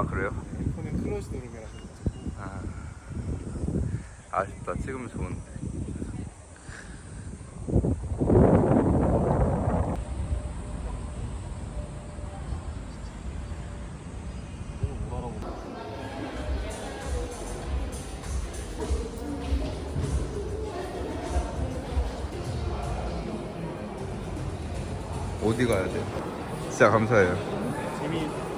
아 그래요? 엠코는 클러치 누르기라서 아, 아쉽다. 찍으면 좋은데. 어디 가야 돼? 진짜 감사해요. 재미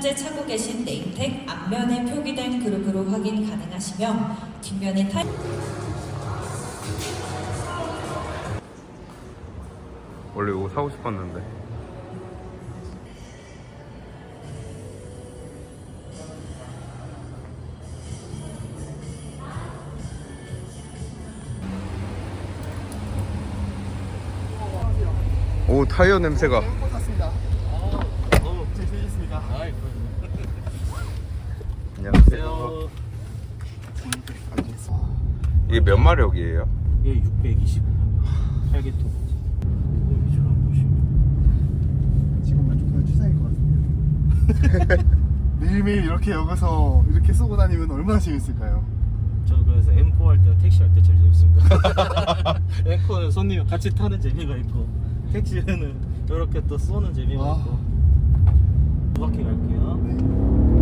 현재 차고 계신 네임택 앞면에 표기된 그룹으로 확인 가능하시며 뒷면에 타입 원래 이거 사고 싶었는데. 오 타이어 냄새가. 실례했습니다. 안녕하세요. 이게 몇 마력이에요? 이게 625 8기통 위주로 한번 보시면 지금 만족하는 추상일 것 같은데요 매일매일 이렇게 여기서 이렇게 쏘고 다니면 얼마나 재밌을까요? 저 그래서 M4 할때 택시 할 때 제일 재밌습니다 M4는 손님 같이 타는 재미가 있고 택시는 이렇게 또 쏘는 재미가 와. 있고 두 바퀴 갈게요 네.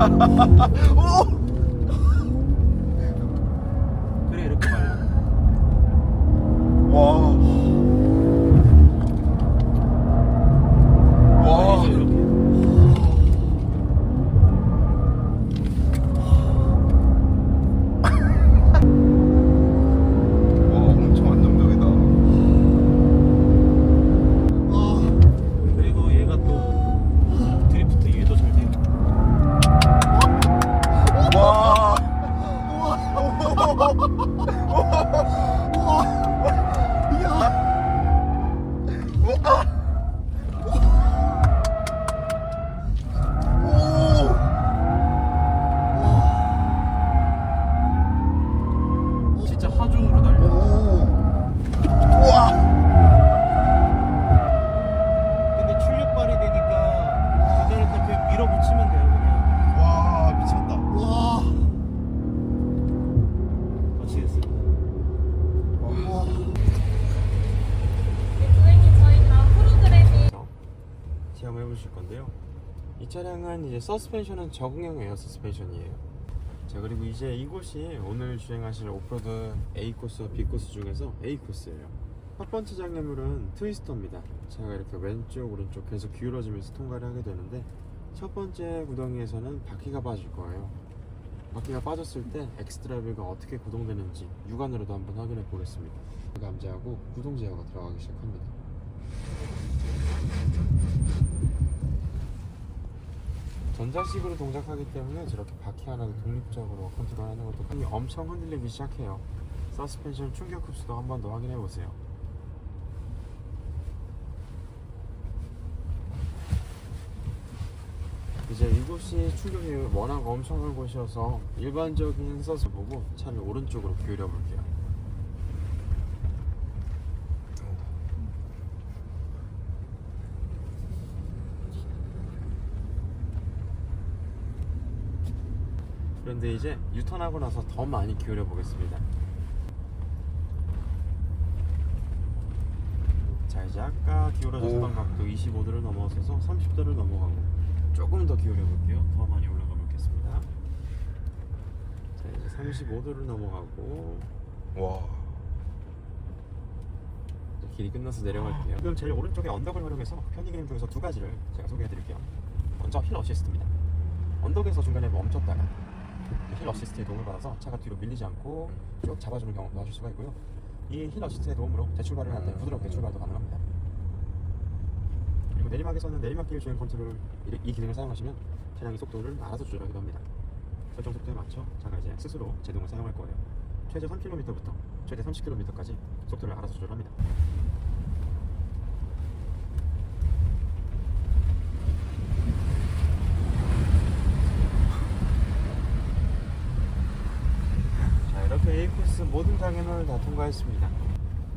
오, 그래 이렇게 말려 와, 서스펜션은 적응형 에어 서스펜션이에요. 자 그리고 이제 이곳이 오늘 주행하실 오프로드 A 코스와 B 코스 중에서 A 코스예요. 첫 번째 장애물은 트위스터입니다. 차가 이렇게 왼쪽 오른쪽 계속 기울어지면서 통과를 하게 되는데 첫 번째 구덩이에서는 바퀴가 빠질 거예요. 바퀴가 빠졌을 때 엑스드라이브가 어떻게 구동되는지 육안으로도 한번 확인해 보겠습니다. 감지하고 구동 제어가 들어가기 시작합니다. 전자식으로 동작하기 때문에 저렇게 바퀴 하나를 독립적으로 컨트롤하는 것도 흔히 엄청 흔들리기 시작해요. 서스펜션 충격 흡수도 한 번 더 확인해 보세요. 이제 이곳이 충격이 워낙 엄청난 곳이어서 일반적인 서스 보고 차를 오른쪽으로 기울여 볼게요. 그런데 이제 유턴하고 나서 더 많이 기울여 보겠습니다. 자자 이제 아까 기울어졌던 오. 각도 25도를 넘어서서 30도를 넘어가고 조금 더 기울여 볼게요. 더 많이 올라가 보겠습니다. 자 이제 35도를 넘어가고 와. 길이 끝나서 내려갈게요. 지금 제일 오른쪽에 언덕을 활용해서 편의기능 중에서 두 가지를 제가 소개해드릴게요. 먼저 힐 어시스트입니다. 언덕에서 중간에 멈췄다가 힐 어시스트의 도움을 받아서 차가 뒤로 밀리지 않고 쭉 잡아주는 경험도 하실 수가 있고요. 이 힐 어시스트의 도움으로 재출발을 할 때 부드럽게 출발도 가능합니다. 그리고 내리막에서는 내리막길 주행 컨트롤 이- 이 기능을 사용하시면 차량의 속도를 알아서 조절하기도 합니다. 설정 속도에 맞춰 차가 이제 스스로 제동을 사용할 거예요. 최저 3km부터 최대 30km까지 속도를 알아서 조절합니다. 자 이렇게 A 코스 모든 장애물을 다 통과했습니다.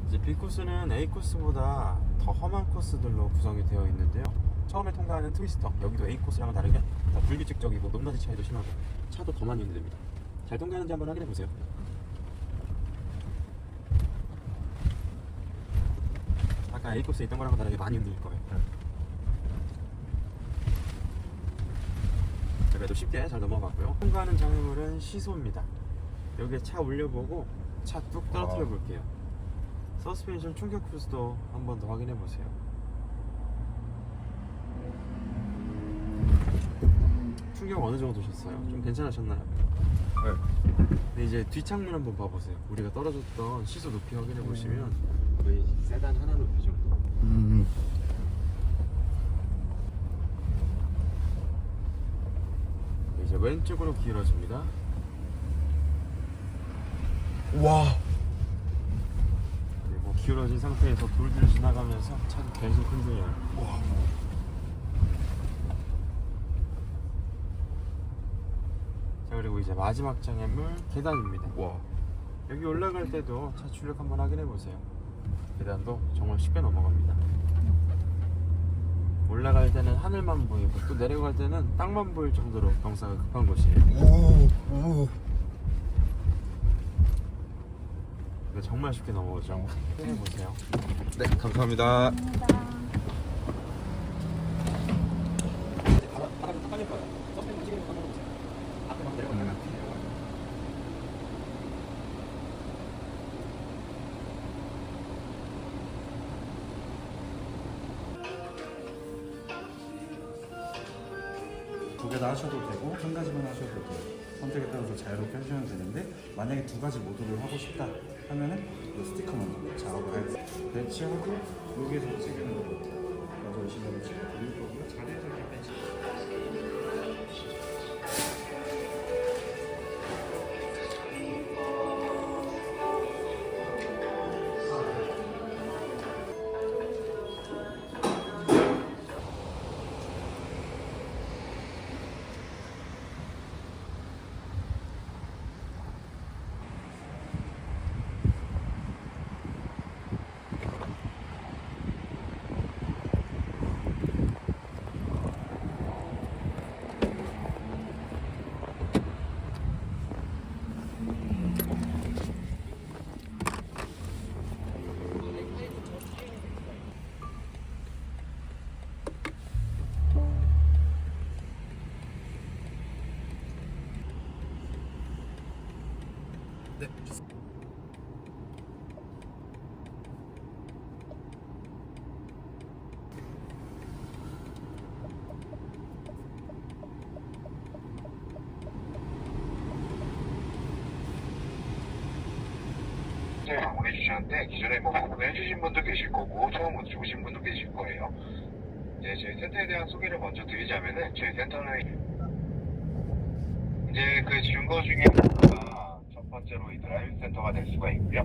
이제 B 코스는 A 코스보다 더 험한 코스들로 구성이 되어 있는데요. 처음에 통과하는 트위스터 여기도 A 코스랑은 다르게 더 불규칙적이고 높낮이 차이도 심하고 차도 더 많이 흔들립니다. 잘 통과하는지 한번 확인해 보세요. 아까 A 코스에 있던 거랑은 다르게 많이 흔들릴 거예요. 그래도 쉽게 잘 넘어갔고요. 통과하는 장애물은 시소입니다. 여기에 차 올려보고 차 뚝 떨어뜨려 볼게요. 서스펜션 충격 부스도 한 번 더 확인해 보세요. 충격 어느 정도 셨어요? 좀 괜찮으셨나요? 네. 근데 이제 뒷창문 한번 봐보세요. 우리가 떨어졌던 시소 높이 확인해 보시면 거의 세단 하나 높이 정도. 음. 이제 왼쪽으로 기울어집니다. 와. 그리고 기울어진 상태에서 돌들 지나가면서 차도 계속 흔들려요. 자 그리고 이제 마지막 장애물 계단입니다. 와. 여기 올라갈 때도 차 출력 한번 확인해 보세요. 계단도 정말 쉽게 넘어갑니다. 올라갈 때는 하늘만 보이고 또 내려갈 때는 땅만 보일 정도로 경사가 급한 곳이에요. 오. 오. 근데 정말 쉽게 넘어오죠. 확인해 보세요. 네, 감사합니다. 두 개 다 하셔도 되고 한 가지만 하셔도 돼요. 선택에 따라서 자유롭게 하시면 되는데 만약에 두 가지 모두를 하고 싶다 하면은 이 스티커만 작업을 해요. 배치하고 여기에서 찍는 거 먼저 오시면 찍어 드릴 거고요. 자리에 네, 방문해 주셨는데 기존에 뭐 방문해 주신 분도 계실 거고 처음 오신 분도 계실 거예요. 이제 저희 센터에 대한 소개를 먼저 드리자면은 저희 센터는 이제 그 증거 중에 하나가 첫 번째로 이 드라이브 센터가 될 수가 있고요.